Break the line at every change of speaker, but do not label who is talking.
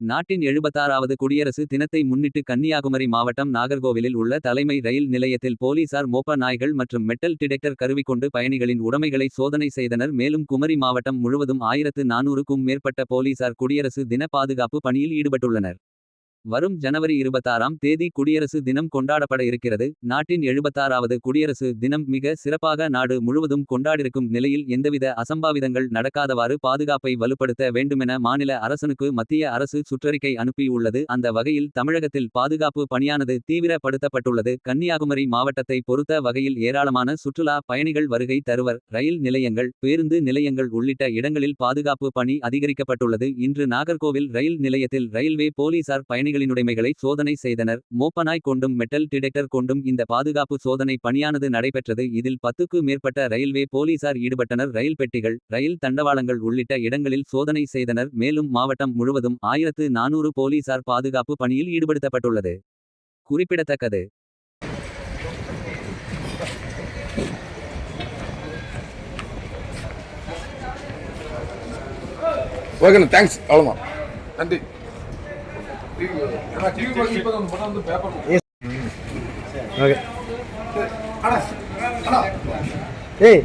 நாட்டின் எழுபத்தாறாவது குடியரசு தினத்தை முன்னிட்டு கன்னியாகுமரி மாவட்டம் நாகர்கோவிலில் உள்ள தலைமை ரயில் நிலையத்தில் போலீசார் மோப்ப நாய்கள் மற்றும் மெட்டல் டிடெக்டர் கருவி கொண்டு பயணிகளின் உடைமைகளை சோதனை செய்தனர். மேலும் குமரி மாவட்டம் முழுவதும் ஆயிரத்து நானூறுக்கும் மேற்பட்ட போலீசார் குடியரசு தின பாதுகாப்பு பணியில் ஈடுபட்டுள்ளனர். வரும் ஜனவரி இருபத்தாறாம் தேதி குடியரசு தினம் கொண்டாடப்பட இருக்கிறது. நாட்டின் எழுபத்தாறாவது குடியரசு தினம் மிக சிறப்பாக நாடு முழுவதும் கொண்டாடிருக்கும் நிலையில் எந்தவித அசம்பாவிதங்கள் நடக்காதவாறு பாதுகாப்பை வலுப்படுத்த வேண்டுமென மாநில அரசனுக்கு மத்திய அரசு சுற்றறிக்கை அனுப்பியுள்ளது அந்த வகையில் தமிழகத்தில் பாதுகாப்பு பணியானது தீவிரப்படுத்தப்பட்டுள்ளது. கன்னியாகுமரி மாவட்டத்தை பொறுத்த வகையில் ஏராளமான சுற்றுலா பயணிகள் வருகை தருவர் ரயில் நிலையங்கள் பேருந்து நிலையங்கள் உள்ளிட்ட இடங்களில் பாதுகாப்பு பணி அதிகரிக்கப்பட்டுள்ளது. இன்று நாகர்கோவில் ரயில் நிலையத்தில் ரயில்வே போலீசார் பயணி பயணிகளினுடைமைகளை சோதனை செய்தனர். மோப்பனாய் கொண்டும் மெட்டல் டிடெக்டர் கொண்டும் இந்த பாதுகாப்பு சோதனை பணியானது நடைபெற்றது. இதில் பத்துக்கு மேற்பட்ட ரயில்வே போலீசார் ஈடுபட்டனர். ரயில் பெட்டிகள் ரயில் தண்டவாளங்கள் உள்ளிட்ட இடங்களில் சோதனை செய்தனர். மேலும் மாவட்டம் முழுவதும் ஆயிரத்து நானூறு போலீசார் பாதுகாப்பு பணியில் ஈடுபடுத்தப்பட்டுள்ளது. குறிப்பிடத்தக்கது.
ஓகேண்ணா தேங்க்ஸ் அவ்வளோதான் நன்றி.
ஓகே ஏய்